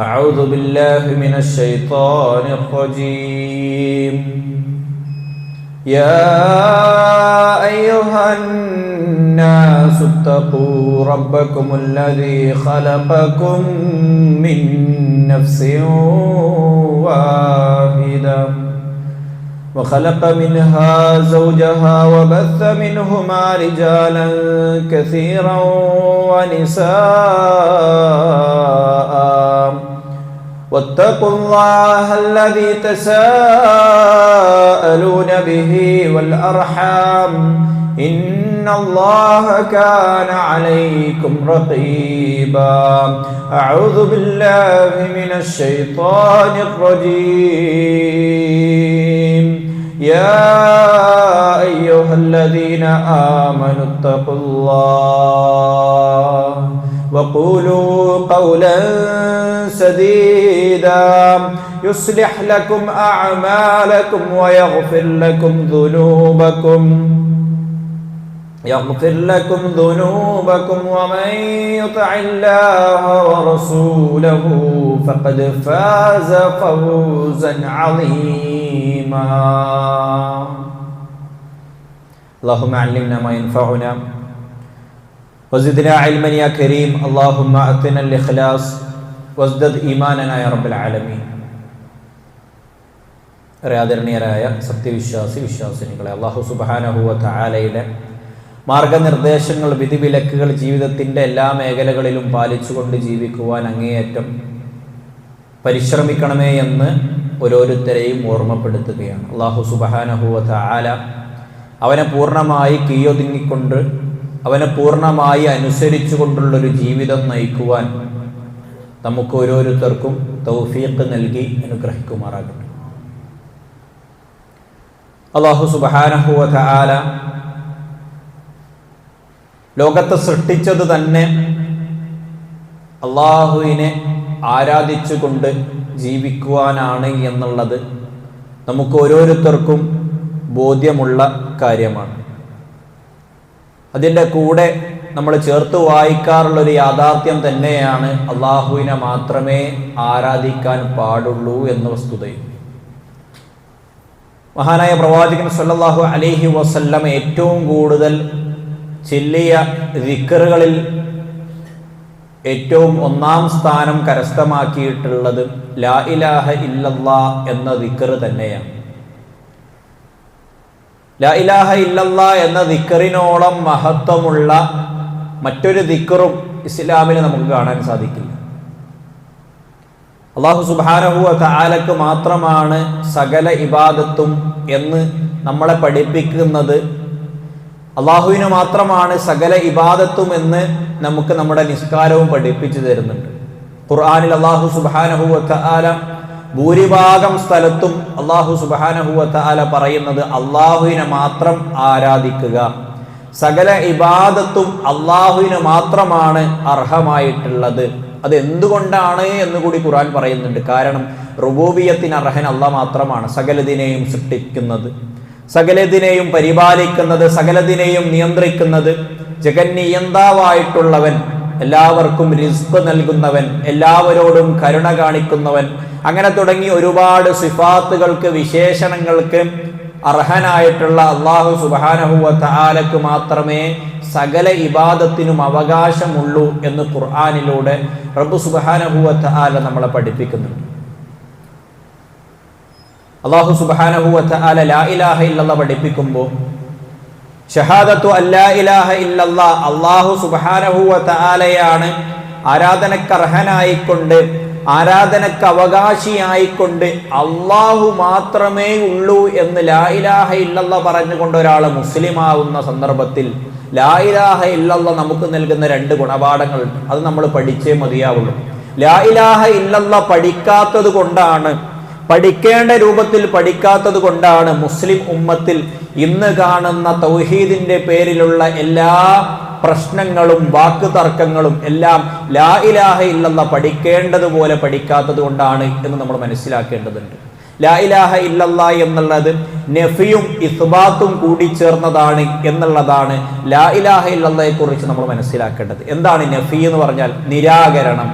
أعوذ بالله من الشيطان الرجيم. يا أيها الناس اتقوا ربكم الذي خلقكم من نفس واحدة وخلق منها زوجها وبث منهما رجالا كثيرا ونساء. واتقوا الله الذي تساءلون به والأرحام إن الله كان عليكم رقيبا. أعوذ بالله من الشيطان الرجيم. يا أيها الذين آمنوا اتقوا الله وقولوا قولا سديدا. يصلح لكم أعمالكم ويغفر لكم ذنوبكم. يغفر لكم ذنوبكم ومن يطع الله ورسوله فقد فاز فوزا عظيما. اللهم علمنا ما ينفعنا وزدنا علما يا كريم اللهم اعطنا الاخلاص وازدد ايماننا يا رب العالمين ആദരണീയരായ സത്യവിശ്വാസി വിശ്വാസിനികളെ അള്ളാഹു സുബാനഹുവ താലയുടെ മാർഗനിർദ്ദേശങ്ങൾ വിധിവിലക്കുകൾ ജീവിതത്തിൻ്റെ എല്ലാ മേഖലകളിലും പാലിച്ചുകൊണ്ട് ജീവിക്കുവാൻ അങ്ങേയറ്റം പരിശ്രമിക്കണമേ എന്ന് ഓരോരുത്തരെയും ഓർമ്മപ്പെടുത്തുകയാണ് അള്ളാഹു സുബഹാനഹുവ ആല അവനെ പൂർണ്ണമായി കീയൊതുങ്ങിക്കൊണ്ട് അവനെ പൂർണമായി അനുസരിച്ചു കൊണ്ടുള്ളൊരു ജീവിതം നയിക്കുവാൻ നമുക്ക് ഓരോരുത്തർക്കും തൗഫീഖ് നൽകി അനുഗ്രഹിക്കുമാറാകട്ടെ. അള്ളാഹു സുബഹാനഹുവ ആല ലോകത്തെ സൃഷ്ടിച്ചത് തന്നെ അള്ളാഹുവിനെ ആരാധിച്ചുകൊണ്ട് ജീവിക്കുവാനാണ് എന്നുള്ളത് നമുക്ക് ഓരോരുത്തർക്കും ബോധ്യമുള്ള കാര്യമാണ്. അതിന്റെ കൂടെ നമ്മൾ ചേർത്ത് വായിക്കാറുള്ള ഒരു യാഥാർത്ഥ്യം തന്നെയാണ് അള്ളാഹുവിനെ മാത്രമേ ആരാധിക്കാൻ പാടുള്ളൂ എന്ന വസ്തുതയും. മഹാനായ പ്രവാചകൻ സല്ലാഹു അലൈഹി വസല്ലം ഏറ്റവും കൂടുതൽ ചെല്ലിയ വിക്കറുകളിൽ ഏറ്റവും ഒന്നാം സ്ഥാനം കരസ്ഥമാക്കിയിട്ടുള്ളത് ലാ ഇലാഹ ഇല്ലല്ലാ എന്ന ദിക്കറ് തന്നെയാണ്. ലാ ഇലാഹ ഇല്ലല്ലാ എന്ന ദിക്കറിനോളം മഹത്വമുള്ള മറ്റൊരു ദിക്കറും ഇസ്ലാമിൽ നമുക്ക് കാണാൻ സാധിക്കില്ല. അള്ളാഹു സുബാനഹുവ താലക്ക് മാത്രമാണ് സകല ഇബാദത്തും എന്ന് നമ്മളെ പഠിപ്പിക്കുന്നത്. അള്ളാഹുവിന് മാത്രമാണ് സകല ഇബാദത്തും എന്ന് നമുക്ക് നമ്മുടെ നിസ്കാരവും പഠിപ്പിച്ചു തരുന്നുണ്ട്. ഖുർആാനിൽ അള്ളാഹു സുബാനഹുവത്ത ആല ഭൂരിഭാഗം സ്ഥലത്തും അള്ളാഹു സുബാനഹുവത്ത പറയുന്നത് അള്ളാഹുവിനെ മാത്രം ആരാധിക്കുക. സകല ഇബാദത്തും അള്ളാഹുവിന് മാത്രമാണ് അർഹമായിട്ടുള്ളത്. അത് എന്തുകൊണ്ടാണ് എന്ന് കൂടി ഖുർആൻ പറയുന്നുണ്ട്. കാരണം റുബൂബിയത്തിന് അർഹൻ അല്ല മാത്രമാണ് സകലതിനെയും സൃഷ്ടിക്കുന്നത്. സകലതിനെയും പരിപാലിക്കുന്നത് സകലതിനെയും നിയന്ത്രിക്കുന്നത് ജഗന്നിയന്താവായിട്ടുള്ളവൻ എല്ലാവർക്കും റിസ്ക് നൽകുന്നവൻ എല്ലാവരോടും കരുണ കാണിക്കുന്നവൻ. അങ്ങനെ തുടങ്ങി ഒരുപാട് സിഫാത്തുകൾക്ക് വിശേഷണങ്ങൾക്ക് അർഹനായിട്ടുള്ള അള്ളാഹു സുബാനഹുവ മാത്രമേ സകല ഇബാദത്തിനും അവകാശമുള്ളൂ എന്ന് ഖുർആാനിലൂടെ റബ്ബു സുബാനഹുവ താല നമ്മളെ പഠിപ്പിക്കുന്നുണ്ട്. അള്ളാഹു സുബാനഹുവ താല ലാ ഇലാഹ ഇല്ലല്ല പഠിപ്പിക്കുമ്പോൾ ഷഹാദത്തു അല്ലാ ഇലാഹ ഇല്ലല്ലാ അള്ളാഹു സുബാനഹുവ താലയാണ് ആരാധനക്കർഹനായിക്കൊണ്ട് ആരാധനക്ക് അവകാശിയായിക്കൊണ്ട് അള്ളാഹു മാത്രമേ ഉള്ളൂ എന്ന് ലാ ഇലാഹ ഇല്ലല്ല പറഞ്ഞുകൊണ്ട് ഒരാൾ മുസ്ലിം ആവുന്ന സന്ദർഭത്തിൽ ലാ ഇലാഹ ഇല്ലല്ല നമുക്ക് നൽകുന്ന രണ്ട് ഗുണപാഠങ്ങൾ അത് നമ്മൾ പഠിച്ചേ മതിയാവുള്ളൂ. ലാ ഇലാഹ ഇല്ലല്ല പഠിക്കാത്തത് കൊണ്ടാണ് പഠിക്കേണ്ട രൂപത്തിൽ പഠിക്കാത്തത് കൊണ്ടാണ് മുസ്ലിം ഉമ്മത്തിൽ ഇന്ന് കാണുന്ന തൗഹീദിന്റെ പേരിലുള്ള എല്ലാ പ്രശ്നങ്ങളും വാക്ക് തർക്കങ്ങളും എല്ലാം ലാ ഇലാഹ ഇല്ലെന്ന പഠിക്കേണ്ടതുപോലെ പഠിക്കാത്തത് കൊണ്ടാണ് എന്ന് നമ്മൾ മനസ്സിലാക്കേണ്ടതുണ്ട്. ലാ ഇലാഹ ഇല്ലല്ല എന്നുള്ളത് നെഫിയും ഇസ്ബാത്തും കൂടി ചേർന്നതാണ് എന്നുള്ളതാണ് ലാ ഇലാഹ ഇല്ലല്ലയെ കുറിച്ച് നമ്മൾ മനസ്സിലാക്കേണ്ടത്. എന്താണ് നെഫി എന്ന് പറഞ്ഞാൽ? നിരാകരണം.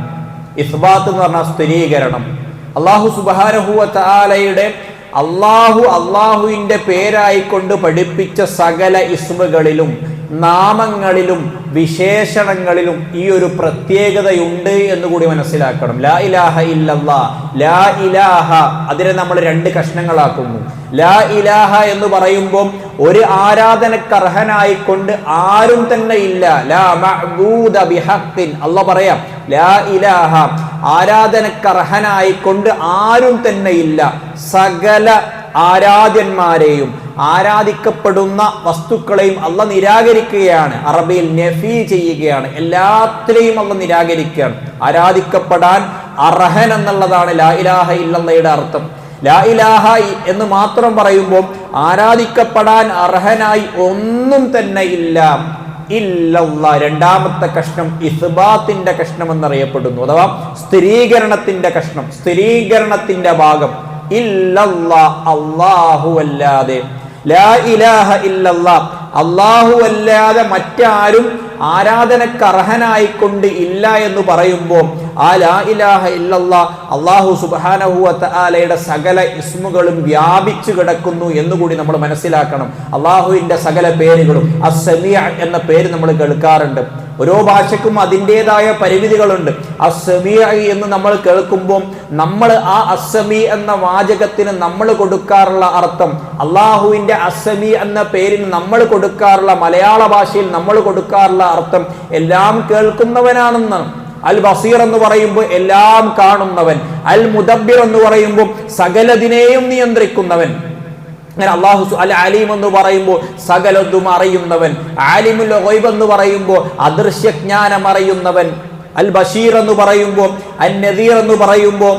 ഇസ്ബാത്ത് എന്ന് പറഞ്ഞാൽ സ്ഥിരീകരണം. അള്ളാഹു സുബാനഹുവ താലയുടെ അള്ളാഹു അള്ളാഹുവിന്റെ പേരായിക്കൊണ്ട് പഠിപ്പിച്ച സകല ഇസ്മുകളിലും നാമങ്ങളിലും വിശേഷണങ്ങളിലും ഈ ഒരു പ്രത്യേകതയുണ്ട് എന്ന് കൂടി മനസ്സിലാക്കണം. ലാ ഇലാഹ ഇല്ലല്ലാ. ലാ ഇലാഹ. അതിനെ നമ്മൾ രണ്ട് കഷ്ണങ്ങളാക്കുന്നു. ലാ ഇലാഹ എന്ന് പറയുമ്പോൾ ഒരു ആരാധനക്കർഹനായിക്കൊണ്ട് ആരും തന്നെ ഇല്ല. ലാ മഅബൂദ അല്ല പറയാം ലാ ഇലാഹ. ആരാധനക്കർഹനായിക്കൊണ്ട് ആരും തന്നെ ഇല്ല. സകല ആരാധ്യന്മാരെയും ആരാധിക്കപ്പെടുന്ന വസ്തുക്കളെയും അല്ല നിരാകരിക്കുകയാണ്. അറബിയിൽ നഫി ചെയ്യുകയാണ്. എല്ലാത്തിലെയും അല്ല നിരാകരിക്കുകയാണ്. ആരാധിക്കപ്പെടാൻ അർഹൻ എന്നുള്ളതാണ് ലാ ഇലാഹ ഇല്ലയുടെ അർത്ഥം. ലാ ഇലാഹ എന്ന് മാത്രം പറയുമ്പോൾ ആരാധിക്കപ്പെടാൻ അർഹനായി ഒന്നും തന്നെ ഇല്ല. ഇല്ലല്ല. രണ്ടാമത്തെ കഷ്ണം ഇസ്ബാത്തിന്റെ കഷ്ണം എന്നറിയപ്പെടുന്നു അഥവാ സ്ഥിരീകരണത്തിന്റെ കഷ്ണം. സ്ഥിരീകരണത്തിന്റെ ഭാഗം. അല്ലാഹു അല്ലാതെ മറ്റാരും ആരാധനക്കർഹനായിക്കൊണ്ട് ഇല്ല എന്ന് പറയുമ്പോൾ ആ ലാ ഇലാഹ ഇല്ലല്ല അള്ളാഹു സുബാനഹുഅലയുടെ സകല ഇസ്മുകളും വ്യാപിച്ചു കിടക്കുന്നു എന്നുകൂടി നമ്മൾ മനസ്സിലാക്കണം. അള്ളാഹുവിന്റെ സകല പേരുകളും അസമിയ എന്ന പേര് നമ്മൾ കേൾക്കാറുണ്ട്. ഓരോ ഭാഷയ്ക്കും അതിന്റെതായ പരിമിതികളുണ്ട്. അസമി എന്ന് നമ്മൾ കേൾക്കുമ്പോൾ നമ്മൾ ആ അസമി എന്ന വാചകത്തിന് നമ്മൾ കൊടുക്കാറുള്ള അർത്ഥം അള്ളാഹുവിന്റെ അസമി എന്ന പേരിന് നമ്മൾ കൊടുക്കാറുള്ള മലയാള ഭാഷയിൽ നമ്മൾ കൊടുക്കാറുള്ള അർത്ഥം എല്ലാം കേൾക്കുന്നവനാണെന്നാണ് അൽ ബസീർ എന്ന് പറയുമ്പോൾ എല്ലാം കാണുന്നവൻ അൽ മുദബിർ എന്ന് പറയുമ്പോൾ സകലതിനെയും നിയന്ത്രിക്കുന്നവൻ. അങ്ങനെ അള്ളാഹു അല്ല അലീം എന്ന് പറയുമ്പോൾ സകലതും അറിയുന്നവൻ ആലിമുൽ ഗൈബ് എന്ന് പറയുമ്പോൾ അദൃശ്യജ്ഞാനം അറിയുന്നവൻ അൽ ബഷീർ എന്ന് പറയുമ്പോൾ അൽ നദീർ എന്ന് പറയുമ്പോൾ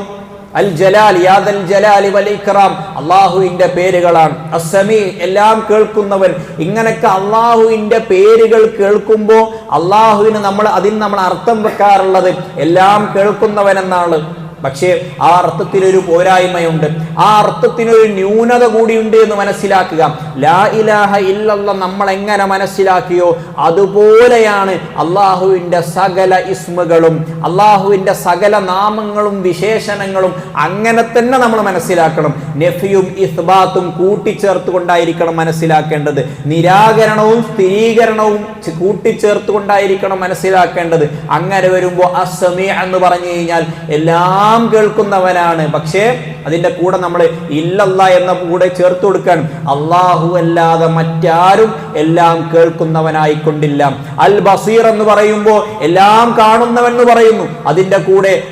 അൽ ജലാൽ യാദൽ ജലാലി വൽ ഇക്റാം അള്ളാഹുവിന്റെ പേരുകളാണ്. അസമി എല്ലാം കേൾക്കുന്നവൻ. ഇങ്ങനൊക്കെ അള്ളാഹുവിന്റെ പേരുകൾ കേൾക്കുമ്പോൾ അള്ളാഹുവിന് നമ്മൾ അതിന് നമ്മൾ അർത്ഥം വെക്കാറുള്ളത് എല്ലാം കേൾക്കുന്നവൻ എന്നാണ് പക്ഷേ ആ അർത്ഥത്തിനൊരു പോരായ്മയുണ്ട്. ആ അർത്ഥത്തിനൊരു ന്യൂനത കൂടിയുണ്ട് എന്ന് മനസ്സിലാക്കുക. ലാ ഇലാഹ ഇല്ലല്ല നമ്മൾ എങ്ങനെ മനസ്സിലാക്കിയോ അതുപോലെയാണ് അള്ളാഹുവിന്റെ സകല ഇസ്മുകളും അള്ളാഹുവിന്റെ സകല നാമങ്ങളും വിശേഷണങ്ങളും അങ്ങനെ തന്നെ നമ്മൾ മനസ്സിലാക്കണം. നെഫിയും ഇസ്ബാത്തും കൂട്ടിച്ചേർത്തുകൊണ്ടായിരിക്കണം മനസ്സിലാക്കേണ്ടത്. നിരാകരണവും സ്ഥിരീകരണവും കൂട്ടിച്ചേർത്തുകൊണ്ടായിരിക്കണം മനസ്സിലാക്കേണ്ടത്. അങ്ങനെ വരുമ്പോൾ അസമി എന്ന് പറഞ്ഞു കഴിഞ്ഞാൽ എല്ലാം എല്ലാം കേൾക്കുന്നവനാണ്. പക്ഷേ അതിന്റെ കൂടെ നമ്മൾ ഇല്ലല്ല എന്ന കൂടെ ചേർത്ത് കൊടുക്കണം അള്ളാഹു അല്ലാതെ മറ്റാരും എല്ലാം കേൾക്കുന്നവനായിക്കൊണ്ടില്ല. അൽ ബസീർ എന്ന് പറയുമ്പോൾ എല്ലാം കാണുന്നവൻ എന്ന് പറയുന്നു. അതിന്റെ കൂടെ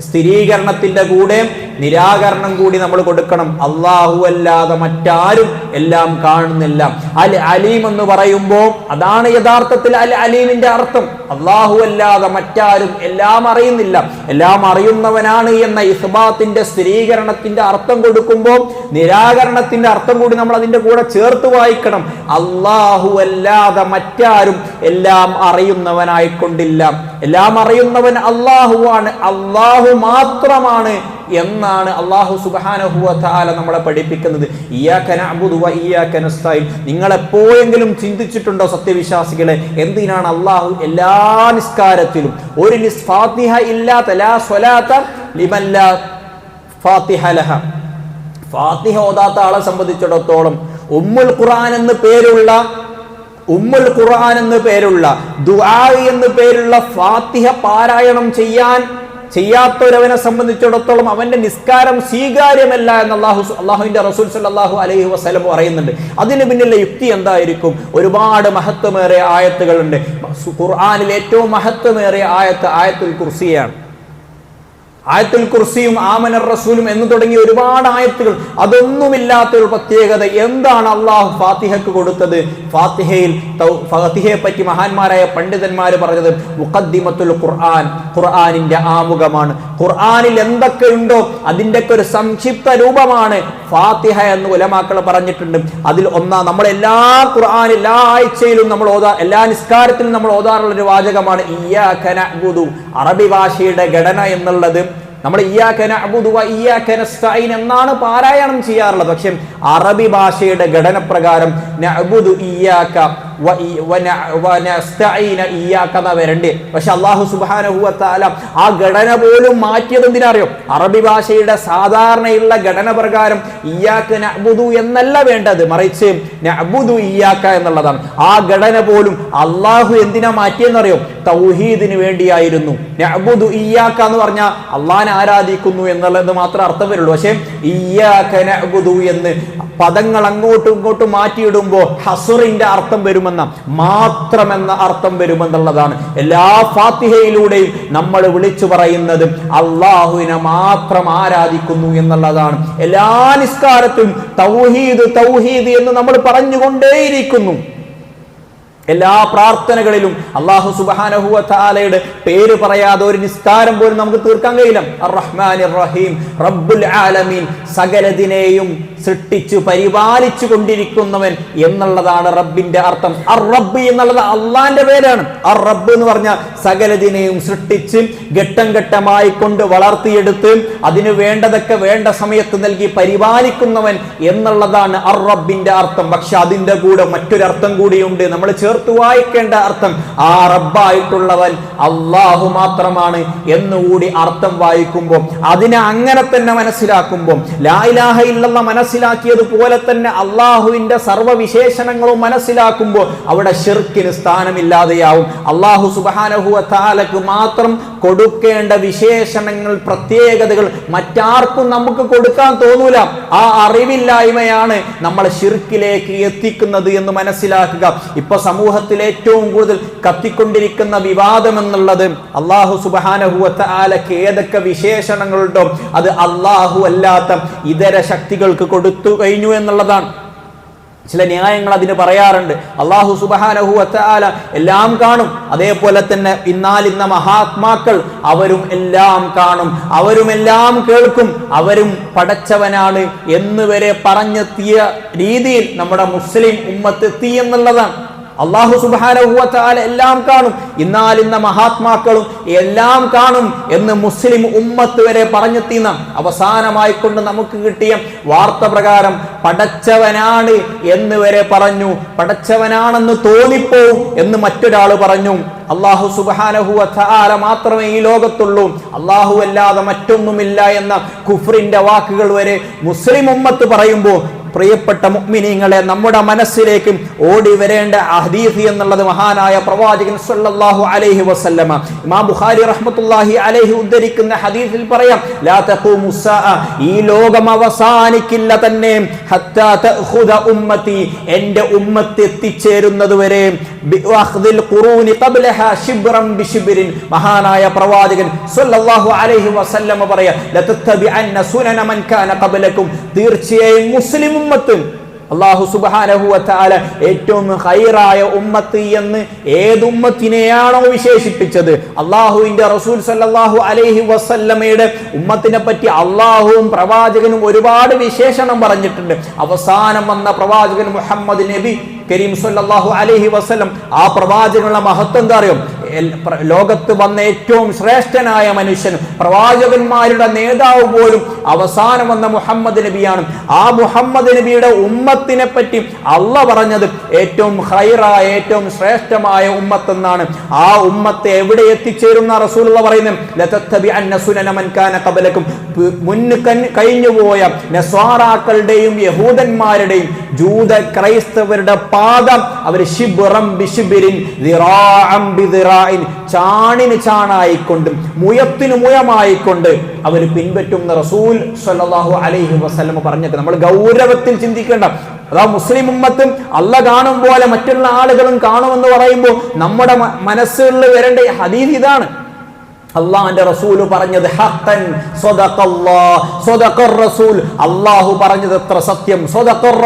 സ്ഥിരീകരണത്തിന്റെ കൂടെ നിരാകരണം കൂടി നമ്മൾ കൊടുക്കണം. അള്ളാഹു അല്ലാതെ മറ്റാരും എല്ലാം കാണുന്നില്ല. അൽ അലീം എന്ന് പറയുമ്പോൾ അതാണ് യഥാർത്ഥത്തിൽ അൽ അലീമിന്റെ അർത്ഥം. അള്ളാഹു അല്ലാതെ മറ്റാരും എല്ലാം അറിയുന്നില്ല. എല്ലാം അറിയുന്നവനാണ് എന്ന ഇസ്ബാത്തിന്റെ സ്ഥിരീകരണ നിരാകരണത്തിന്റെ അർത്ഥം കൊടുക്കുമ്പോൾ നിരാകരണത്തിന്റെ അർത്ഥം കൂടി നമ്മൾ അതിന്റെ കൂടെ ചേർത്ത് വായിക്കണം. അള്ളാഹു അല്ലാതെ മറ്റാരും എല്ലാം അറിയുന്നവനായിക്കൊണ്ടില്ല. എല്ലാം അറിയുന്നവൻ അള്ളാഹുവാണ് അള്ളാഹു മാത്രമാണ് എന്നാണ് അള്ളാഹു സുബാനഹുല നമ്മളെ പഠിപ്പിക്കുന്നത്. നിങ്ങൾ എപ്പോഴെങ്കിലും ചിന്തിച്ചിട്ടുണ്ടോ സത്യവിശ്വാസികളെ? എന്തിനാണ് അള്ളാഹു എല്ലാ നിസ്കാരത്തിലും? ഒരു ഫാത്തിഹ ഇല്ലാത്ത ലാ സ്വലാത്ത ലിമല്ല ഫാത്തിഹ ലഹ. ഫാത്തിഹ ഓതാത്ത ആളെ സംബന്ധിച്ചിടത്തോളം ഉമ്മുൽ ഖുർആൻ എന്ന് പേരുള്ള ഉമ്മുൽ ഖുർആൻ എന്ന് പേരുള്ള ദുആ എന്ന് പേരുള്ള ഫാത്തിഹ പാരായണം ചെയ്യാൻ ചെയ്യാത്തൊരവനെ സംബന്ധിച്ചിടത്തോളം അവന്റെ നിസ്കാരം സ്വീകാര്യമല്ല എന്ന് അള്ളാഹു അള്ളാഹുവിന്റെ റസൂൽ സല്ലാഹു അലൈഹി വസ്ലം പറയുന്നുണ്ട്. അതിന് പിന്നിലെ യുക്തി എന്തായിരിക്കും? ഒരുപാട് മഹത്വമേറിയ ആയത്തുകളുണ്ട്. ഖുർആാനിൽ ഏറ്റവും മഹത്വമേറിയ ആയത്ത് ആയത്തുൽ കുർസിയാണ്. ആയത്തുൽ കുർസിയും ആമനർ റസൂലും എന്ന് തുടങ്ങിയ ഒരുപാട് ആയത്തുകൾ. അതൊന്നുമില്ലാത്ത ഒരു പ്രത്യേകത എന്താണ് അള്ളാഹു ഫാത്തിഹക്ക് കൊടുത്തത്? ഫാത്തിഹയിൽ ഫാത്തിഹയെ പറ്റി മഹാന്മാരായ പണ്ഡിതന്മാർ പറഞ്ഞത് മുഖദ്ദിമത്തുൽ ഖുർആൻ ഖുർആാനിന്റെ ആമുഖമാണ്. ഖുർആാനിൽ എന്തൊക്കെയുണ്ടോ അതിന്റെ ഒരു സംക്ഷിപ്ത രൂപമാണ് ഫാത്തിഹ എന്ന് ഉലമാക്കൾ പറഞ്ഞിട്ടുണ്ട്. അതിൽ ഒന്നാം നമ്മൾ എല്ലാ ഖുർആൻ എല്ലാ ആഴ്ചയിലും നമ്മൾ ഓതാ എല്ലാ നിസ്കാരത്തിലും നമ്മൾ ഓതാറുള്ള ഒരു വാചകമാണ് അറബി ഭാഷയുടെ ഘടന എന്നുള്ളത് നമ്മൾ എന്നാണ് പാരായണം ചെയ്യാറുള്ളത്. പക്ഷെ അറബി ഭാഷയുടെ ഘടന പ്രകാരം വരണ്ടേ. പക്ഷെ അള്ളാഹു സുബാനഹുല ആ ഘടന പോലും മാറ്റിയത് എന്തിനറിയോ അറബി ഭാഷയുടെ സാധാരണയുള്ള ഘടന പ്രകാരം ഇയാക്ക് നബുദു എന്നല്ല വേണ്ടത്. മറിച്ച് നബുദു ഇയാക്ക എന്നുള്ളതാണ്. ആ ഘടന പോലും അള്ളാഹു എന്തിനാ മാറ്റിയെന്നറിയോ തൗഹീദിന് വേണ്ടിയായിരുന്നു. നബുദു ഇയാക്ക എന്ന് പറഞ്ഞാൽ അള്ളാഹിനെ ആരാധിക്കുന്നു എന്നുള്ളത് മാത്രമേ അർത്ഥം വരുള്ളൂ. പക്ഷേ ഇയാക്ക നബുദു എന്ന് പദങ്ങൾ അങ്ങോട്ടും ഇങ്ങോട്ടും മാറ്റിയിടുമ്പോൾ ഹസുറിന്റെ അർത്ഥം വരുമെന്ന മാത്രമെന്ന അർത്ഥം വരുമെന്നുള്ളതാണ്. എല്ലാ ഫാത്തിഹയിലൂടെയും നമ്മൾ വിളിച്ചു പറയുന്നത് അള്ളാഹുവിനെ മാത്രം ആരാധിക്കുന്നു എന്നുള്ളതാണ്. എല്ലാ നിസ്കാരത്തും തൗഹീദ് തൗഹീദ് എന്ന് നമ്മൾ പറഞ്ഞുകൊണ്ടേയിരിക്കുന്നു. എല്ലാ പ്രാർത്ഥനകളിലും അള്ളാഹു സുബാനഹുലയുടെ പേര് പറയാതെ ഒരു നിസ്കാരം പോലും നമുക്ക് തീർക്കാൻ കഴിയില്ല. റഹ്മാൻ റഹീം റബ്ബുൽ ആലമീൻ സകലതിനെയും സൃഷ്ടിച്ചു പരിപാലിച്ചു കൊണ്ടിരിക്കുന്നവൻ എന്നുള്ളതാണ് റബ്ബിന്റെ അർത്ഥം. അർ റബ്ബ് എന്നുള്ളത് അള്ളാന്റെ പേരാണ്. അർ റബ്ബ് എന്ന് പറഞ്ഞാൽ സകലതിനെയും സൃഷ്ടിച്ച് ഘട്ടം ഘട്ടമായി കൊണ്ട് വളർത്തിയെടുത്ത് അതിന് വേണ്ടതൊക്കെ വേണ്ട സമയത്ത് നൽകി പരിപാലിക്കുന്നവൻ എന്നുള്ളതാണ് അർ റബ്ബിന്റെ അർത്ഥം. പക്ഷെ അതിന്റെ കൂടെ മറ്റൊരർത്ഥം കൂടിയുണ്ട്. നമ്മൾ ചേർത്ത് വായിക്കേണ്ട അർത്ഥം ആ റബ്ബായിട്ടുള്ളവൻ അള്ളാഹു മാത്രമാണ് എന്നുകൂടി അർത്ഥം വായിക്കുമ്പോൾ അതിനെ അങ്ങനെ തന്നെ മനസ്സിലാക്കുമ്പോൾ ലായിലാഹ ഇല്ലെന്ന മനസ്സിലാക്കിയതുപോലെ തന്നെ അള്ളാഹുവിന്റെ സർവവിശേഷണങ്ങളും മനസ്സിലാക്കുമ്പോൾ അവിടെ ഷിർക്കിന് സ്ഥാനമില്ലാതെയാവും. അള്ളാഹു സുബാനഹുലക്ക് മാത്രം കൊടുക്കേണ്ട വിശേഷണങ്ങൾ പ്രത്യേകതകൾ മറ്റാർക്കും നമുക്ക് കൊടുക്കാൻ തോന്നൂല. ആ അറിവില്ലായ്മയാണ് നമ്മൾ ഷിർക്കിലേക്ക് എത്തിക്കുന്നത് എന്ന് മനസ്സിലാക്കുക. ഇപ്പൊ സമൂഹത്തിൽ ഏറ്റവും കൂടുതൽ കത്തിക്കൊണ്ടിരിക്കുന്ന വിവാദം എന്നുള്ളത് അള്ളാഹു സുബാനഹുവത്ത ആലക്ക് ഏതൊക്കെ വിശേഷണങ്ങളുണ്ടോ അത് അള്ളാഹു അല്ലാത്ത ഇതര ശക്തികൾക്ക് കൊടുത്തു കഴിഞ്ഞു എന്നുള്ളതാണ്. ചില ന്യായങ്ങൾ അതിന് പറയാറുണ്ട്. അള്ളാഹു സുബാനഹു അത്താല എല്ലാം കാണും. അതേപോലെ തന്നെ ഇന്നാലിന്ന മഹാത്മാക്കൾ അവരും എല്ലാം കാണും. അവരും എല്ലാം കേൾക്കും. അവരും പടച്ചവനാണ് എന്ന് വരെ പറഞ്ഞെത്തിയ രീതിയിൽ നമ്മുടെ മുസ്ലിം ഉമ്മത്തെത്തി എന്നുള്ളതാണ്. അള്ളാഹു സുബാന എല്ലാം കാണും. എന്നാൽ ഇന്ന മഹാത്മാക്കളും എല്ലാം കാണും എന്ന് മുസ്ലിം ഉമ്മത്ത് വരെ പറഞ്ഞെത്തിന്ന അവസാനമായി കൊണ്ട് നമുക്ക് കിട്ടിയ വാർത്ത പ്രകാരം പടച്ചവനാണ് എന്ന് വരെ പറഞ്ഞു. പടച്ചവനാണെന്ന് തോന്നിപ്പോവും എന്ന് മറ്റൊരാൾ പറഞ്ഞു. അള്ളാഹു സുബാനഹു അല മാത്രമേ ഈ ലോകത്തുള്ളൂ. അള്ളാഹു അല്ലാതെ മറ്റൊന്നുമില്ല എന്ന കുഫ്രിന്റെ വാക്കുകൾ വരെ മുസ്ലിം ഉമ്മത്ത് പറയുമ്പോൾ പ്രിയപ്പെട്ട മുഅ്മിനീങ്ങളെ നമ്മുടെ മനസ്സിലേക്ക് ഓടി വരേണ്ട അഹദീഫ് എന്നുള്ളത് മഹാനായ പ്രവാചകൻ സല്ലല്ലാഹു അലൈഹി വസല്ലമ. ഇമാം ബുഖാരി റഹ്മത്തുള്ളാഹി അലൈഹി ഉദ്ധരിക്കുന്ന ഹദീസിൽ പറയാം ലാ തഖൂമു ഈ ലോകം അവസാനിക്കില്ല തന്നെ. ഹത്താ തഖുദ ഉമ്മത്തി എന്റെ ഉമ്മത്ത് എത്തിച്ചേരുന്നത് വരെ. മഹാനായ പ്രവാചകൻ സല്ലല്ലാഹു അലൈഹി വസല്ലമ പറയാ ലതത്തബിഅന്ന സുനന മൻ കാന ഖബ്ലക്കും. തീർച്ചയായും മുസ്ലിം ഉമ്മത്തും അള്ളാഹു സുബാനഹുവത്താല ഏറ്റവും ഹൈറായ ഉമ്മത്ത് എന്ന് ഏതുമ്മത്തിനെയാണോ വിശേഷിപ്പിച്ചത്? അള്ളാഹുവിന്റെ റസൂൽ സല്ലാഹു അലൈഹി വസല്ലമയുടെ ഉമ്മത്തിനെ പറ്റി അള്ളാഹുവും പ്രവാചകനും ഒരുപാട് വിശേഷണം പറഞ്ഞിട്ടുണ്ട്. അവസാനം വന്ന പ്രവാചകൻ മുഹമ്മദ് നബി കരീം സല്ലാഹു അലൈഹി വസ്ലം ആ പ്രവാചകനുള്ള മഹത്വം എന്താ അറിയോ? ലോകത്ത് വന്ന ഏറ്റവും ശ്രേഷ്ഠനായ മനുഷ്യൻ പ്രവാചകന്മാരുടെ നേതാവ് പോലും അവസാനം വന്ന മുഹമ്മദ് നബിയാണ്. ആ മുഹമ്മദ് നബിയുടെ ഉമ്മത്തിനെ പറ്റി അല്ല പറഞ്ഞത് ഏറ്റവും ഹൈറായ ഏറ്റവും ശ്രേഷ്ഠമായ ഉമ്മത്ത് എന്നാണ് ആ ഉമ്മത്തെ എവിടെ എത്തിച്ചേരുന്ന റസൂൽ പറയുന്നത്? കഴിഞ്ഞുപോയ നസ്വാറാക്കളുടെയും യഹൂദന്മാരുടെയും ജൂത ക്രൈസ്തവരുടെ പാദം അവർ ശിബിറം ബിശിബിരിൻ ബിദിറാഇൻ ചാണിന് ചാണായിക്കൊണ്ടും മുയത്തിന് മുയമായിക്കൊണ്ട് അവർ പിൻപറ്റുന്ന റസൂൽ സല്ലാഹു അലൈഹി വസല്ലം പറഞ്ഞത് നമ്മൾ ഗൗരവത്തിൽ ചിന്തിക്കേണ്ട. അതാ മുസ്ലിം ഉമ്മത്തും അല്ല കാണും പോലെ മറ്റുള്ള ആളുകളും കാണുമെന്ന് പറയുമ്പോൾ നമ്മുടെ മനസ്സുകളിൽ വരേണ്ട ഹദീദ് ഇതാണ്. അള്ളാന്റെ റസൂൽ പറഞ്ഞത് സ്വദഖർ റസൂൽ അള്ളാഹു പറഞ്ഞത് എത്ര സത്യം?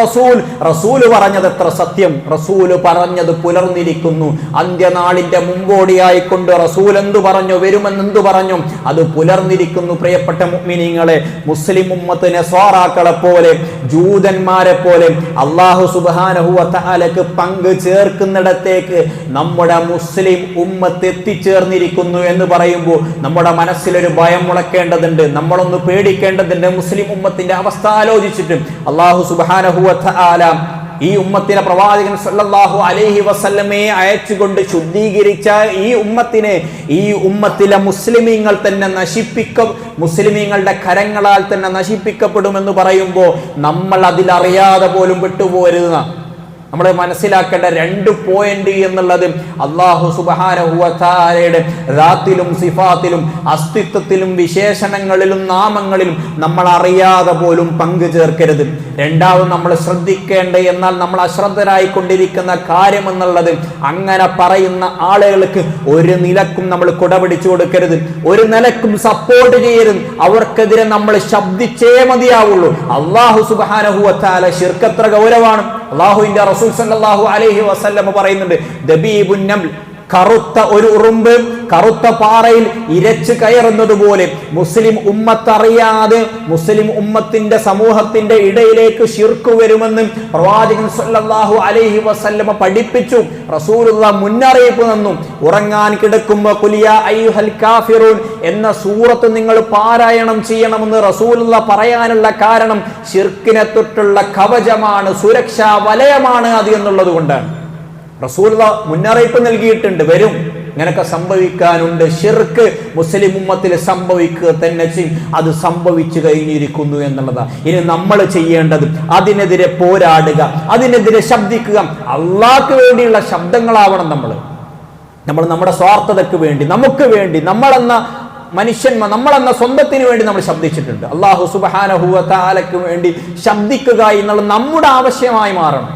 റസൂൽ റസൂൽ പറഞ്ഞത് എത്ര സത്യം? റസൂൽ പറഞ്ഞത് പുലർന്നിരിക്കുന്നു. അന്ത്യനാളിന്റെ മുമ്പോടിയായിക്കൊണ്ട് റസൂൽ എന്തു പറഞ്ഞു? വരുമെന്ന് എന്തു പറഞ്ഞു? അത് പുലർന്നിരിക്കുന്നു പ്രിയപ്പെട്ട മുഅ്മിനീങ്ങളെ. മുസ്ലിം ഉമ്മത്തിനെ സ്വാറാക്കളെ പോലെ ജൂതന്മാരെ പോലെ അള്ളാഹു സുബാനഹുലക്ക് പങ്ക് ചേർക്കുന്നിടത്തേക്ക് നമ്മുടെ മുസ്ലിം ഉമ്മത്ത് എത്തിച്ചേർന്നിരിക്കുന്നു എന്ന് പറയുമ്പോൾ നമ്മുടെ മനസ്സിലൊരു ഭയം മുളക്കേണ്ടതുണ്ട്. നമ്മളൊന്ന് പേടിക്കേണ്ടതുണ്ട്. മുസ്ലിം ഉമ്മത്തിന്റെ അവസ്ഥ ആലോചിച്ചിട്ടും. അള്ളാഹു സുബാനഹുവ ആലാം ഈ ഉമ്മത്തിനെ പ്രവാചകൻ സല്ലല്ലാഹു അലൈഹി വസല്ലമയെ അയച്ചുകൊണ്ട് ശുദ്ധീകരിച്ച ഈ ഉമ്മത്തിനെ ഈ ഉമ്മത്തിലെ മുസ്ലിമീങ്ങൾ തന്നെ നശിപ്പിക്ക മുസ്ലിമീങ്ങളുടെ കരങ്ങളാൽ തന്നെ നശിപ്പിക്കപ്പെടുമെന്ന് പറയുമ്പോൾ നമ്മൾ അതിലറിയാതെ പോലും വിട്ടുപോരുന്ന നമ്മൾ മനസ്സിലാക്കേണ്ട രണ്ട് പോയിന്റ് എന്നുള്ളത് അള്ളാഹു സുബാനഹുവാരയുടെ റാത്തിലും സിഫാത്തിലും അസ്തിത്വത്തിലും വിശേഷണങ്ങളിലും നാമങ്ങളിലും നമ്മൾ അറിയാതെ പോലും പങ്കു ചേർക്കരുത്. രണ്ടാമത് നമ്മൾ ശ്രദ്ധിക്കേണ്ട എന്നാൽ നമ്മൾ അശ്രദ്ധരായിക്കൊണ്ടിരിക്കുന്ന കാര്യം എന്നുള്ളത് അങ്ങനെ പറയുന്ന ആളുകൾക്ക് ഒരു നിലക്കും നമ്മൾ കുടപിടിച്ചു കൊടുക്കരുത്. ഒരു നിലക്കും സപ്പോർട്ട് ചെയ്യരുത്. അവർക്കെതിരെ നമ്മൾ ശബ്ദിച്ചേ മതിയാവുള്ളൂ. അള്ളാഹു സുബാനഹുവത്താല ശിർക്കത്ര ഗൗരവാണ്. അള്ളാഹുവിന്റെ റസൂൽ സല്ലല്ലാഹു അലൈഹി വസല്ലം പറയുന്നുണ്ട് ദബീബുൻ നംൽ. കറുത്ത ഒരു ഉറുമ്പ് കറുത്ത പാറയിൽ ഇരച്ചു കയറുന്നത് പോലെ മുസ്ലിം ഉമ്മത്തറിയാതെ മുസ്ലിം ഉമ്മത്തിന്റെ സമൂഹത്തിന്റെ ഇടയിലേക്ക് ശിർക്ക് വരുമെന്ന് പ്രവാചകൻ സല്ലല്ലാഹു അലൈഹി വസല്ലമ പഠിപ്പിച്ചു. റസൂലുള്ള മുന്നറിയിപ്പ് തന്നു. ഉറങ്ങാൻ കിടക്കുമ്പോൾ കുലിയ അയ്യുഹൽ കാഫിറൂൻ എന്ന സൂറത്ത് നിങ്ങൾ പാരായണം ചെയ്യണമെന്ന് റസൂലുള്ള പറയാനുള്ള കാരണം ഷിർക്കിനെ തൊട്ടുള്ള കവചമാണ് സുരക്ഷാ വലയമാണ് അത് എന്നുള്ളത് കൊണ്ടാണ് റസൂലുള്ള മുന്നറിയിപ്പ് നൽകിയിട്ടുണ്ട് വരും. ഇങ്ങനൊക്കെ സംഭവിക്കാനുണ്ട്. ഷിർക്ക് മുസ്ലിം ഉമ്മത്തിൽ സംഭവിക്കുക തന്നെ ചെയ്യും. അത് സംഭവിച്ചു കഴിഞ്ഞിരിക്കുന്നു എന്നുള്ളതാണ് ഇനി നമ്മൾ ചെയ്യേണ്ടത് അതിനെതിരെ പോരാടുക അതിനെതിരെ ശബ്ദിക്കുക. അള്ളാഹ്ക്ക് വേണ്ടിയുള്ള ശബ്ദങ്ങളാവണം നമ്മൾ. നമ്മൾ നമ്മുടെ സ്വാർത്ഥതയ്ക്ക് വേണ്ടി നമുക്ക് വേണ്ടി നമ്മളെന്ന മനുഷ്യന്മാർ നമ്മളെന്ന സ്വന്തത്തിന് വേണ്ടി നമ്മൾ ശബ്ദിച്ചിട്ടുണ്ട്. അള്ളാഹു സുബാനഹുവ വേണ്ടി ശബ്ദിക്കുക എന്നുള്ളത് നമ്മുടെ ആവശ്യമായി മാറണം.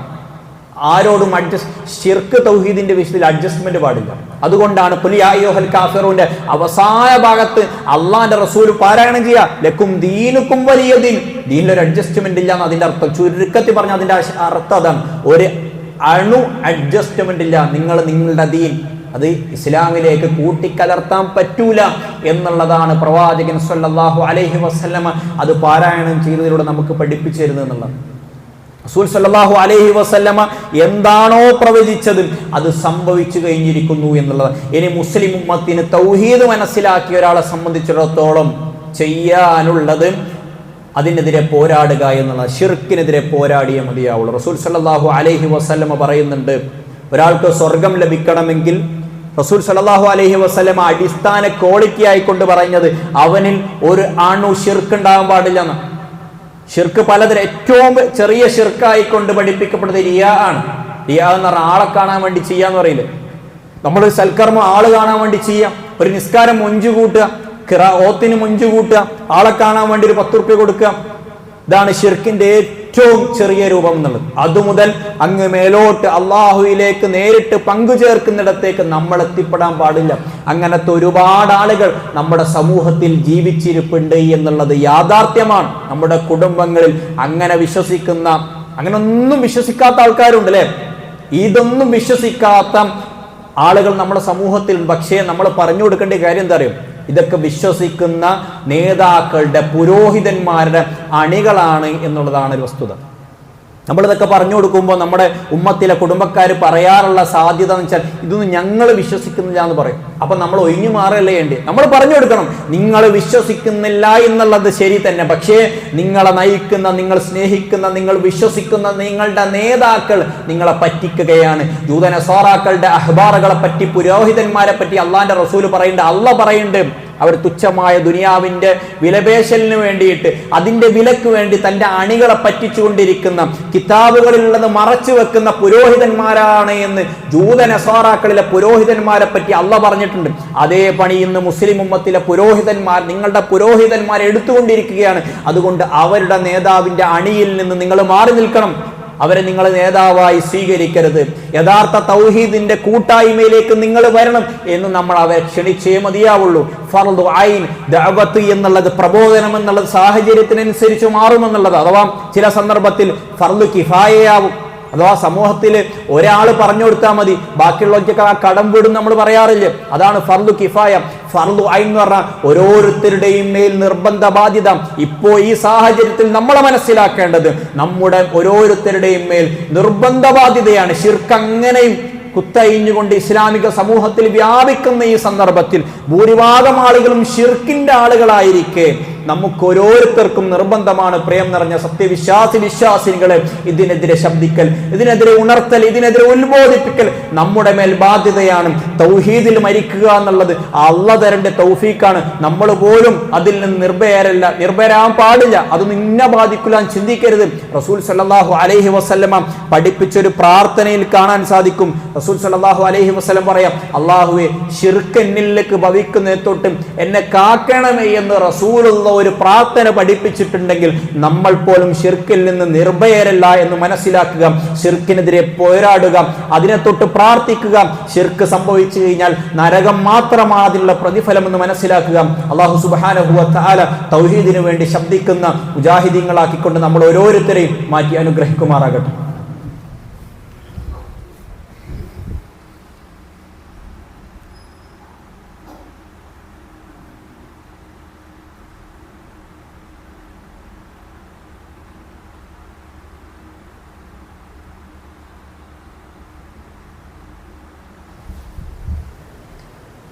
ആരോടും അഡ്ജസ്റ്റ് ഷിർക്ക് തൗഹീദിന്റെ വിഷയത്തിൽ അഡ്ജസ്റ്റ്മെന്റ് പാടില്ല. അതുകൊണ്ടാണ് പുലിയായോഹൽ കാഫിറൂന്റെ അവസാന ഭാഗത്ത് അള്ളാന്റെ റസൂൽ പാരായണം ചെയ്യുക ലക്കും ദീനുക്കും വലിയ ദീൻ. ദീനിലൊരു അഡ്ജസ്റ്റ്മെന്റ് ഇല്ല എന്ന് അതിന്റെ അർത്ഥം. ചുരുക്കത്തിൽ പറഞ്ഞ അതിന്റെ അർത്ഥം അതാണ്. ഒരു അണു അഡ്ജസ്റ്റ്മെന്റ് ഇല്ല. നിങ്ങൾ നിങ്ങളുടെ ദീൻ. അത് ഇസ്ലാമിലേക്ക് കൂട്ടിക്കലർത്താൻ പറ്റൂല എന്നുള്ളതാണ് പ്രവാചകൻ സല്ലാഹു അലഹി വസ്ലമ അത് പാരായണം ചെയ്തതിലൂടെ നമുക്ക് പഠിപ്പിച്ചു തരുന്നത് എന്നുള്ളത്. റസൂൽ സല്ലല്ലാഹു അലൈഹി വസല്ലമ എന്താണോ പ്രവചിച്ചത് അത് സംഭവിച്ചു കഴിഞ്ഞിരിക്കുന്നു എന്നുള്ളത്. ഇനി മുസ്ലിം ഉമ്മത്തിന് തൗഹീദ് മനസ്സിലാക്കിയ ഒരാളെ സംബന്ധിച്ചിടത്തോളം ചെയ്യാനുള്ളത് അതിനെതിരെ പോരാടുക എന്നുള്ള ഷിർക്കിനെതിരെ പോരാടിയേ മതിയാവുള്ളൂ. റസൂൽ സല്ലല്ലാഹു അലൈഹി വസല്ലമ പറയുന്നുണ്ട് ഒരാൾക്ക് സ്വർഗം ലഭിക്കണമെങ്കിൽ റസൂൽ സല്ലല്ലാഹു അലൈഹി വസല്ലമ അടിസ്ഥാന ക്വാളിറ്റി ആയിക്കൊണ്ട് പറഞ്ഞത് അവനിൽ ഒരു അണു ഷിർക്ക് ഉണ്ടാകാൻ പാടില്ല എന്ന് ഷിർക്ക് പലതരം ഏറ്റവും ചെറിയ ഷിർക്കായി കൊണ്ട് പഠിപ്പിക്കപ്പെടുന്നത് റിയ ആണ്. റിയ എന്ന് പറഞ്ഞാൽ ആളെ കാണാൻ വേണ്ടി ചെയ്യാന്ന് പറയില്ലേ? നമ്മൾ സൽക്കർമ്മം ആൾ കാണാൻ വേണ്ടി ചെയ്യാം. ഒരു നിസ്കാരം മുഞ്ചു കൂട്ടുക കിറ ഓത്തിന് മുഞ്ചു കൂട്ടുക ആളെ കാണാൻ വേണ്ടി ഒരു പത്ത് റുപ്യ കൊടുക്കുക. ഇതാണ് ഷിർക്കിന്റെ ഏറ്റവും ചെറിയ രൂപം എന്നുള്ളത്. അതുമുതൽ അങ്ങ് മേലോട്ട് അള്ളാഹുയിലേക്ക് നേരിട്ട് പങ്കു ചേർക്കുന്നിടത്തേക്ക് നമ്മൾ എത്തിപ്പെടാൻ പാടില്ല. അങ്ങനത്തെ ഒരുപാട് ആളുകൾ നമ്മുടെ സമൂഹത്തിൽ ജീവിച്ചിരിപ്പുണ്ട് എന്നുള്ളത് യാഥാർത്ഥ്യമാണ്. നമ്മുടെ കുടുംബങ്ങളിൽ അങ്ങനെ വിശ്വസിക്കുന്ന അങ്ങനെ ഒന്നും വിശ്വസിക്കാത്ത ആൾക്കാരുണ്ട് അല്ലേ ഇതൊന്നും വിശ്വസിക്കാത്ത ആളുകൾ നമ്മുടെ സമൂഹത്തിൽ പക്ഷേ നമ്മൾ പറഞ്ഞു കൊടുക്കേണ്ട കാര്യം എന്താ അറിയും? ഇതൊക്കെ വിശ്വസിക്കുന്ന നേതാക്കളുടെ പുരോഹിതന്മാരുടെ അണികളാണ് എന്നുള്ളതാണ് ഒരു വസ്തുത. നമ്മളിതൊക്കെ പറഞ്ഞു കൊടുക്കുമ്പോൾ നമ്മുടെ ഉമ്മത്തിലെ കുടുംബക്കാർ പറയാറുള്ള സാധ്യത എന്ന് വെച്ചാൽ ഇതൊന്നും ഞങ്ങൾ വിശ്വസിക്കുന്നില്ല എന്ന് പറയും. അപ്പൊ നമ്മൾ ഒഴിഞ്ഞു മാറല്ലേ വേണ്ടി നമ്മൾ പറഞ്ഞു കൊടുക്കണം. നിങ്ങൾ വിശ്വസിക്കുന്നില്ല എന്നുള്ളത് ശരി തന്നെ. പക്ഷേ നിങ്ങളെ നയിക്കുന്ന നിങ്ങൾ സ്നേഹിക്കുന്ന നിങ്ങൾ വിശ്വസിക്കുന്ന നിങ്ങളുടെ നേതാക്കൾ നിങ്ങളെ പറ്റിക്കുകയാണ്. ജൂതന സോറാക്കളുടെ അഹ്ബാറുകളെ പറ്റി പുരോഹിതന്മാരെ പറ്റി അള്ളാന്റെ റസൂൽ പറയുന്നുണ്ട്. അല്ല പറയുന്നുണ്ട് അവർ തുച്ഛമായ ദുനിയാവിന്റെ വിലപേശലിന് വേണ്ടിയിട്ട് അതിന്റെ വിലക്ക് വേണ്ടി തന്റെ അണികളെ പറ്റിച്ചുകൊണ്ടിരിക്കുന്ന കിതാബുകളിലുള്ളത് മറച്ചു വെക്കുന്ന പുരോഹിതന്മാരാണ് എന്ന് ജൂതനസാറാക്കളിലെ പുരോഹിതന്മാരെ പറ്റി അല്ല പറഞ്ഞിട്ടുണ്ട്. അതേ പണി ഇന്ന് മുസ്ലിം ഉമ്മത്തിലെ പുരോഹിതന്മാർ നിങ്ങളുടെ പുരോഹിതന്മാർ എടുത്തുകൊണ്ടിരിക്കുകയാണ്. അതുകൊണ്ട് അവരുടെ നേതാവിന്റെ അണിയിൽ നിന്ന് നിങ്ങൾ മാറി നിൽക്കണം. അവരെ നിങ്ങൾ നേതാവായി സ്വീകരിക്കരുത്. യഥാർത്ഥ തൗഹീദിന്റെ കൂട്ടായ്മയിലേക്ക് നിങ്ങൾ വരണം എന്ന് നമ്മൾ അവരെ ക്ഷണിച്ചേ മതിയാവുള്ളൂ. ഫർദു ഐൻ ദഅവത്ത് എന്നുള്ളത് പ്രബോധനം എന്നുള്ളത് സാഹചര്യത്തിനനുസരിച്ച് മാറുമെന്നുള്ളത്. അഥവാ ചില സന്ദർഭത്തിൽ ഫർദു കിഫായയാവും. അഥവാ സമൂഹത്തിൽ ഒരാൾ പറഞ്ഞു കൊടുത്താൽ മതി ബാക്കിയുള്ളവർക്കൊക്കെ ആ കടം വീടും നമ്മൾ പറയാറില്ലേ? അതാണ് ഫർദു കിഫായ. ഫർദു ഐ എന്ന് പറഞ്ഞാൽ ഓരോരുത്തരുടെയും മേൽ നിർബന്ധ ബാധ്യത ഇപ്പോ ഈ സാഹചര്യത്തിൽ നമ്മൾ മനസ്സിലാക്കേണ്ടത് നമ്മുടെ ഓരോരുത്തരുടെയും മേൽ നിർബന്ധ ബാധ്യതയാണ് ശിർക്ക് അങ്ങനെയും കുത്തയിഞ്ഞുകൊണ്ട് ഇസ്ലാമിക സമൂഹത്തിൽ വ്യാപിക്കുന്ന ഈ സന്ദർഭത്തിൽ ഭൂരിഭാഗം ആളുകളും ഷിർക്കിന്റെ ആളുകളായിരിക്കെ നമുക്ക് ഓരോരുത്തർക്കും നിർബന്ധമാണ് പ്രേം നിറഞ്ഞ സത്യവിശ്വാസി വിശ്വാസികളെ ഇതിനെതിരെ ശബ്ദിക്കൽ ഇതിനെതിരെ ഉണർത്തൽ ഇതിനെതിരെ ഉത്ബോധിപ്പിക്കൽ നമ്മുടെ മേൽ ബാധ്യതയാണ്. തൗഹീദിൽ മരിക്കുക എന്നുള്ളത് അള്ള തരന്റെ തൗഫീക്കാണ്. നമ്മൾ പോലും അതിൽ നിന്ന് നിർഭയരല്ല നിർഭയരാൻ പാടില്ല. അത് നിന്നെ ബാധിക്കില്ല ചിന്തിക്കരുത്. റസൂൽ സല്ലല്ലാഹു അലൈഹി വസല്ലമ പഠിപ്പിച്ചൊരു പ്രാർത്ഥനയിൽ കാണാൻ സാധിക്കും. റസൂൽ സല്ലല്ലാഹു അലൈഹി വസല്ലം പറയാം അള്ളാഹുവെ ഷിർക്കെന്നിലേക്ക് എന്നിലേക്ക് ഭവിക്കുന്ന തൊട്ടും എന്നെ കാക്കണമേ എന്ന് റസൂലുള്ള ഒരു പ്രാർത്ഥന പഠിപ്പിച്ചിട്ടുണ്ടെങ്കിൽ നമ്മൾ പോലും ഷിർക്കിൽ നിന്ന് നിർഭയരല്ല എന്ന് മനസ്സിലാക്കുക ഷിർക്കിനെതിരെ പോരാടുക അതിനെ തൊട്ട് പ്രാർത്ഥിക്കുക ഷിർക്ക് സംഭവിച്ചു കഴിഞ്ഞാൽ നരകം മാത്രമാണ് അതിനുള്ള പ്രതിഫലം എന്ന് മനസ്സിലാക്കുക. അള്ളാഹു താല തൗഹീദിനു വേണ്ടി ശബ്ദിക്കുന്ന മുജാഹിദീങ്ങളാക്കിക്കൊണ്ട് നമ്മൾ ഓരോരുത്തരെയും മാറ്റി അനുഗ്രഹിക്കുമാറാകട്ടെ.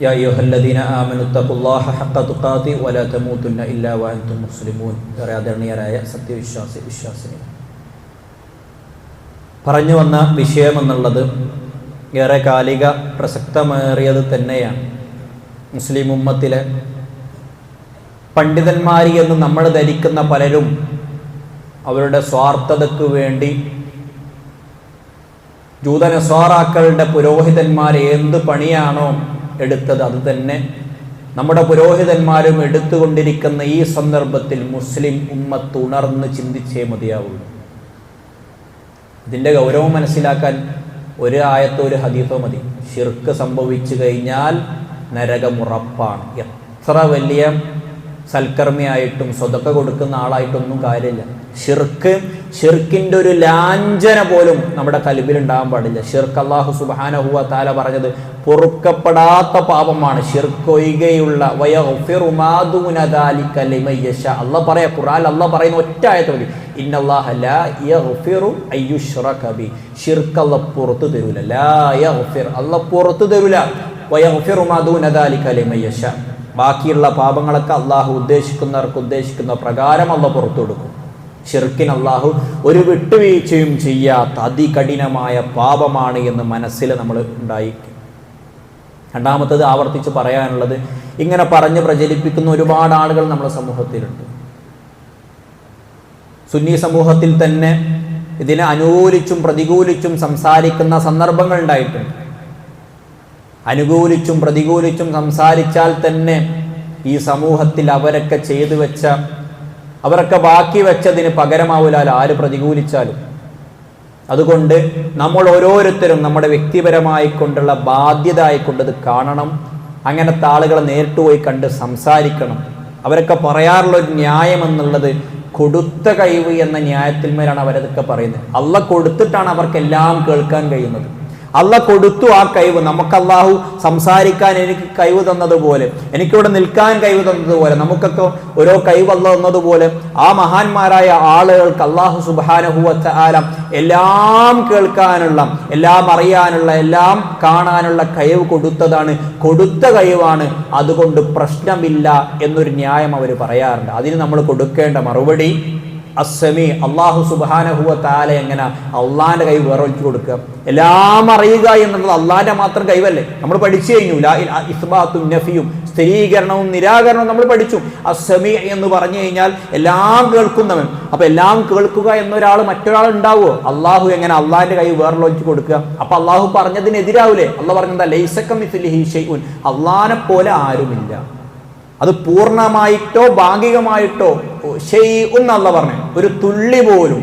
يا أيها الذين آمنوا اتقوا الله حق تقاته ولا تموتن إلا وأنتم مسلمون ആദരണീയരായ സത്യവിശ്വാസി വിശ്വാസിനി പറഞ്ഞു വന്ന വിഷയമെന്നുള്ളത് ഏറെ കാലിക പ്രസക്തമേറിയത് തന്നെയാണ് മുസ്ലിം ഉമ്മത്തിലെ പണ്ഡിതന്മാരി എന്ന് നമ്മൾ ധരിക്കുന്ന പലരും അവരുടെ സ്വാർത്ഥതയ്ക്ക് വേണ്ടി ജൂതനസ്വാറാക്കളുടെ പുരോഹിതന്മാർ എന്ത് പണിയാണോ എടുത്തത് അത് തന്നെ നമ്മുടെ പുരോഹിതന്മാരും എടുത്തുകൊണ്ടിരിക്കുന്ന ഈ സന്ദർഭത്തിൽ മുസ്ലിം ഉമ്മത്ത് ഉണർന്ന് ചിന്തിച്ചേ മതിയാവുള്ളൂ. ഇതിന്റെ ഗൗരവം മനസ്സിലാക്കാൻ ഒരു ആയത്തോ ഒരു ഹദീത്തോ മതി. ഷിർക്ക് സംഭവിച്ചു കഴിഞ്ഞാൽ നരകമുറപ്പാണ് എത്ര വലിയ സൽക്കർമ്മിയായിട്ടും സ്വതക്ക കൊടുക്കുന്ന ആളായിട്ടൊന്നും കാര്യമില്ല. ഷിർക്ക് ഷിർക്കിന്റെ ഒരു ലാഞ്ചന പോലും നമ്മുടെ കലിബിൽ ഉണ്ടാകാൻ പാടില്ല. ഷിർക്ക് അള്ളാഹു സുബാനഹുവ താല പറഞ്ഞത് പൊറുക്കപ്പെടാത്ത പാപമാണ്. ഷിർക്ക് ഒഴികെയുള്ള അല്ല പറയാ ഖുറാൻ അല്ല പറയുന്ന ഒറ്റ ആയത്ത് മതി. ഷിർക്ക് അല്ല പുറത്തു തരൂല. അല്ല പുറത്തു തരൂല. ബാക്കിയുള്ള പാപങ്ങളൊക്കെ അള്ളാഹു ഉദ്ദേശിക്കുന്നവർക്ക് ഉദ്ദേശിക്കുന്ന പ്രകാരം അള്ള പുറത്തു കൊടുക്കും. ഷിർക്കിൻ അള്ളാഹു ഒരു വിട്ടുവീഴ്ചയും ചെയ്യാത്ത അതികഠിനമായ പാപമാണ് എന്ന് മനസ്സിൽ നമ്മൾ ഉണ്ടായി. രണ്ടാമത്തത് ആവർത്തിച്ച് പറയാനുള്ളത് ഇങ്ങനെ പറഞ്ഞ് പ്രചരിപ്പിക്കുന്ന ഒരുപാട് ആളുകൾ നമ്മുടെ സമൂഹത്തിലുണ്ട്. സുന്നി സമൂഹത്തിൽ തന്നെ ഇതിനെ അനുകൂലിച്ചും പ്രതികൂലിച്ചും സംസാരിക്കുന്ന സന്ദർഭങ്ങൾ ഉണ്ടായിട്ടുണ്ട്. അനുകൂലിച്ചും പ്രതികൂലിച്ചും സംസാരിച്ചാൽ തന്നെ ഈ സമൂഹത്തിൽ അവരൊക്കെ ചെയ്തു വെച്ച അവരൊക്കെ ബാക്കി വെച്ചതിന് പകരമാവില്ല ആര് പ്രതികൂലിച്ചാലും. അതുകൊണ്ട് നമ്മൾ ഓരോരുത്തരും നമ്മുടെ വ്യക്തിപരമായി കൊണ്ടുള്ള ബാധ്യത ആയിക്കൊണ്ടത് കാണണം. അങ്ങനത്തെ ആളുകളെ നേരിട്ട് പോയി കണ്ട് സംസാരിക്കണം. അവരൊക്കെ പറയാറുള്ള ഒരു ന്യായം എന്നുള്ളത് കൊടുത്ത കഴിവ് എന്ന ന്യായത്തിന്മേലാണ് അവരതൊക്കെ പറയുന്നത്. അല്ല കൊടുത്തിട്ടാണ് അവർക്കെല്ലാം കേൾക്കാൻ കഴിയുന്നത്. അല്ല കൊടുത്തു ആ കഴിവ്. നമുക്ക് അള്ളാഹു സംസാരിക്കാൻ എനിക്ക് കഴിവ് തന്നതുപോലെ എനിക്കിവിടെ നിൽക്കാൻ കഴിവ് തന്നതുപോലെ നമുക്കൊക്കെ ഓരോ കഴിവ് അല്ല തന്നതുപോലെ ആ മഹാന്മാരായ ആളുകൾക്ക് അള്ളാഹു സുബാനഹുവത്ത ആലം എല്ലാം കേൾക്കാനുള്ള എല്ലാം അറിയാനുള്ള എല്ലാം കാണാനുള്ള കഴിവ് കൊടുത്തതാണ്. കൊടുത്ത കഴിവാണ്. അതുകൊണ്ട് പ്രശ്നമില്ല എന്നൊരു ന്യായം അവർ പറയാറുണ്ട്. അതിന് നമ്മൾ കൊടുക്കേണ്ട മറുപടി അസ്സമി അള്ളാഹു സുബാനഹുവ താല എങ്ങനെ അള്ളാന്റെ കൈ വേറൊഴിച്ചു കൊടുക്കുക. എല്ലാം അറിയുക എന്നുള്ളത് അള്ളാന്റെ മാത്രം കൈവല്ലേ? നമ്മൾ പഠിച്ചു കഴിഞ്ഞു. ഇസ്ബാത്തും നഫിയും സ്ഥിരീകരണവും നിരാകരണവും നമ്മൾ പഠിച്ചു. അസ്സമി എന്ന് പറഞ്ഞു കഴിഞ്ഞാൽ എല്ലാം കേൾക്കുന്നവൻ. അപ്പൊ എല്ലാം കേൾക്കുക എന്നൊരാൾ മറ്റൊരാൾ ഉണ്ടാവുമോ അള്ളാഹു എങ്ങനെ അള്ളാന്റെ കൈ വേറൊഴിച്ചു കൊടുക്കുക? അപ്പൊ അള്ളാഹു പറഞ്ഞതിനെതിരാവൂലേ? അള്ളാഹ് പറഞ്ഞെന്താ ലൈസക്കം അള്ളാനെ പോലെ ആരുമില്ല. അത് പൂർണമായിട്ടോ ഭാഗികമായിട്ടോ ഷെയ് എന്നല്ല പറഞ്ഞു. ഒരു തുള്ളി പോലും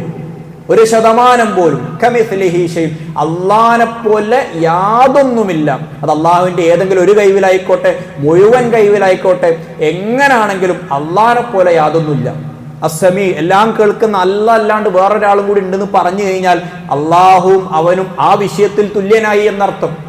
ഒരു ശതമാനം പോലും. കമിസ്ലിഹീഷയും അള്ളാനെ പോലെ യാതൊന്നുമില്ല. അത് അള്ളാഹുവിന്റെ ഏതെങ്കിലും ഒരു കൈവിലായിക്കോട്ടെ മുഴുവൻ കൈവിലായിക്കോട്ടെ എങ്ങനാണെങ്കിലും അള്ളാനെ പോലെ യാതൊന്നുമില്ല. അസമി എല്ലാം കേൾക്കുന്ന അല്ല അല്ലാണ്ട് വേറൊരാളും കൂടി ഉണ്ടെന്ന് പറഞ്ഞു കഴിഞ്ഞാൽ അള്ളാഹുവും അവനും ആ വിഷയത്തിൽ തുല്യനായി എന്നർത്ഥം.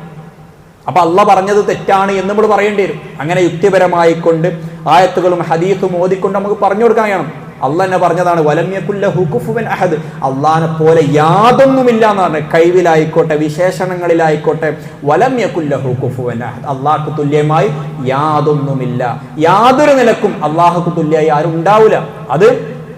അപ്പൊ അല്ല പറഞ്ഞത് തെറ്റാണ് എന്ന് നമ്മൾ പറയേണ്ടി വരും. അങ്ങനെ യുക്തിപരമായി കൊണ്ട് ആയത്തുകളും ഹദീസും ഓതിക്കൊണ്ട് നമുക്ക് പറഞ്ഞു കൊടുക്കാൻ വേണം അല്ല എന്നെ പറഞ്ഞതാണ് വലമ്യക്കുല്ല ഹുക്കുഫുവൻ അഹദ്. അള്ളാനെ പോലെ യാതൊന്നുമില്ല എന്ന് പറഞ്ഞ കഴിവിലായിക്കോട്ടെ വിശേഷണങ്ങളിലായിക്കോട്ടെ വലമ്യക്കുല്ല ഹുക്കുഫുവൻ അഹദ്. അള്ളാഹ്ക്ക് തുല്യമായി യാതൊന്നുമില്ല. യാതൊരു നിലക്കും അള്ളാഹുക്ക് തുല്യമായി ആരും ഉണ്ടാവില്ല അത്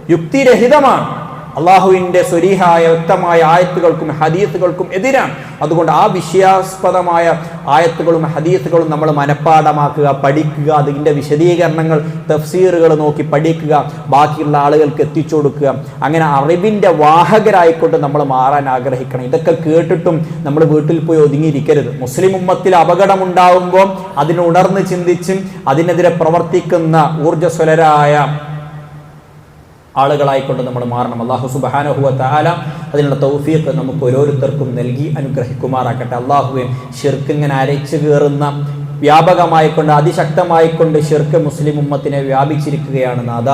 യുക്തിരഹിതമാണ്. അള്ളാഹുവിന്റെ സ്വരീഹായ വ്യക്തമായ ആയത്തുകൾക്കും ഹദീത്തുകൾക്കും എതിരാണ്. അതുകൊണ്ട് ആ വിഷയാസ്പദമായ ആയത്തുകളും ഹദീത്തുകളും നമ്മൾ മനഃപ്പാടമാക്കുക പഠിക്കുക അതിന്റെ വിശദീകരണങ്ങൾ തഫ്സീറുകൾ നോക്കി പഠിക്കുക ബാക്കിയുള്ള ആളുകൾക്ക് എത്തിച്ചു കൊടുക്കുക. അങ്ങനെ അറിവിന്റെ വാഹകരായിക്കൊണ്ട് നമ്മൾ മാറാൻ ആഗ്രഹിക്കണം. ഇതൊക്കെ കേട്ടിട്ടും നമ്മൾ വീട്ടിൽ പോയി ഒതുങ്ങിയിരിക്കരുത്. മുസ്ലിം ഉമ്മത്തിൽ അപകടമുണ്ടാകുമ്പോൾ അതിനുണർന്ന് ചിന്തിച്ചും അതിനെതിരെ പ്രവർത്തിക്കുന്ന ഊർജസ്വലരായ ആളുകളായിക്കൊണ്ട് നമ്മൾ മാറണം. അള്ളാഹു സുബാനഹുവ താല അതിനുള്ള തൗഫീഖ് നമുക്ക് ഓരോരുത്തർക്കും നൽകി അനുഗ്രഹിക്കുമാറാക്കട്ടെ അള്ളാഹുവെ ഷിർക്ക് ഇങ്ങനെ അരച്ചു കയറുന്ന വ്യാപകമായിക്കൊണ്ട് അതിശക്തമായിക്കൊണ്ട് ഷിർക്ക് മുസ്ലിം ഉമ്മത്തിനെ വ്യാപിച്ചിരിക്കുകയാണ് നാഥ.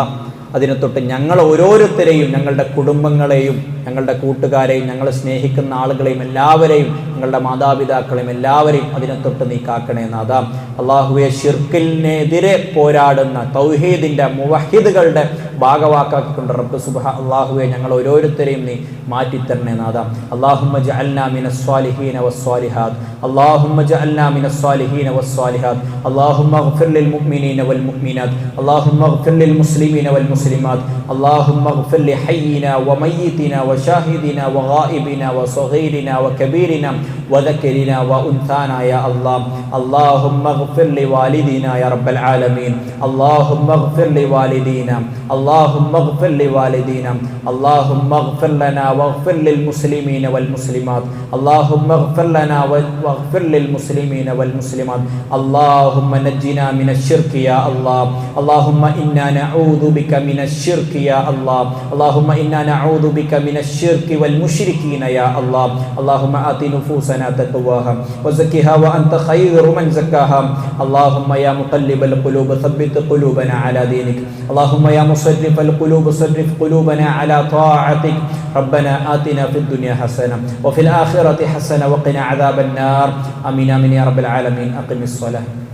അതിനു തൊട്ട് ഞങ്ങൾ ഓരോരുത്തരെയും ഞങ്ങളുടെ കുടുംബങ്ങളെയും ഞങ്ങളുടെ കൂട്ടുകാരെയും ഞങ്ങൾ സ്നേഹിക്കുന്ന ആളുകളെയും എല്ലാവരെയും ഞങ്ങളുടെ മാതാപിതാക്കളെയും എല്ലാവരെയും അതിനെ തൊട്ട് നീ കാക്കണേ നാദാം അള്ളാഹുവെ ഷിർക്കിലിനെതിരെ പോരാടുന്ന തൗഹീദിന്റെ മുവഹിദുകളുടെ ഭാഗവാക്കാക്കിക്കൊണ്ട് റബ്ബ് സുബഹ അള്ളാഹുവെ ഞങ്ങൾ ഓരോരുത്തരെയും നീ മാറ്റിത്തരണേ നാദാം അള്ളാഹുമ്മ ജഅൽനാമിന സ്വാലിഹീന വസ്വാലിഹാദ് അള്ളാഹുമ്മ ജഅൽനാമിന സ്വാലിഹീന വസ്വാലിഹാദ് അള്ളാഹുമ്മ ഗഫിർ ലിൽ മുഅ്മിനീന വൽ മുഅ്മിനാത്ത്. അള്ളാഹുമ്മ ഗഫിർ ലിൽ മുസ്ലിമീന വൽ والمسلمات اللهم اغفر لحينا وميتنا وشاهدنا وغائبنا وصغيرنا وكبيرنا وذكرنا وأنثانا يا الله. اللهم اغفر لوالدينا يا رب العالمين. اللهم اغفر لوالدينا. اللهم اغفر لوالدينا. اللهم اغفر لنا واغفر للمسلمين والمسلمات. اللهم اغفر لنا واغفر للمسلمين والمسلمات. اللهم نجنا من الشرك يا الله. اللهم إنا نعوذ بك من الشرك يا الله. اللهم إنا نعوذ بك من الشرك والمشركين يا الله. اللهم آت نفوسنا تقواها وزكها وأنت خير من زكاها. اللهم يا مقلب القلوب ثبت قلوبنا على دينك. اللهم يا مصرف القلوب صرف قلوبنا على طاعتك. ربنا آتنا في الدنيا حسنة وفي الآخرة حسنة وقنا عذاب النار. آمين آمين يا رب العالمين. أقم الصلاة.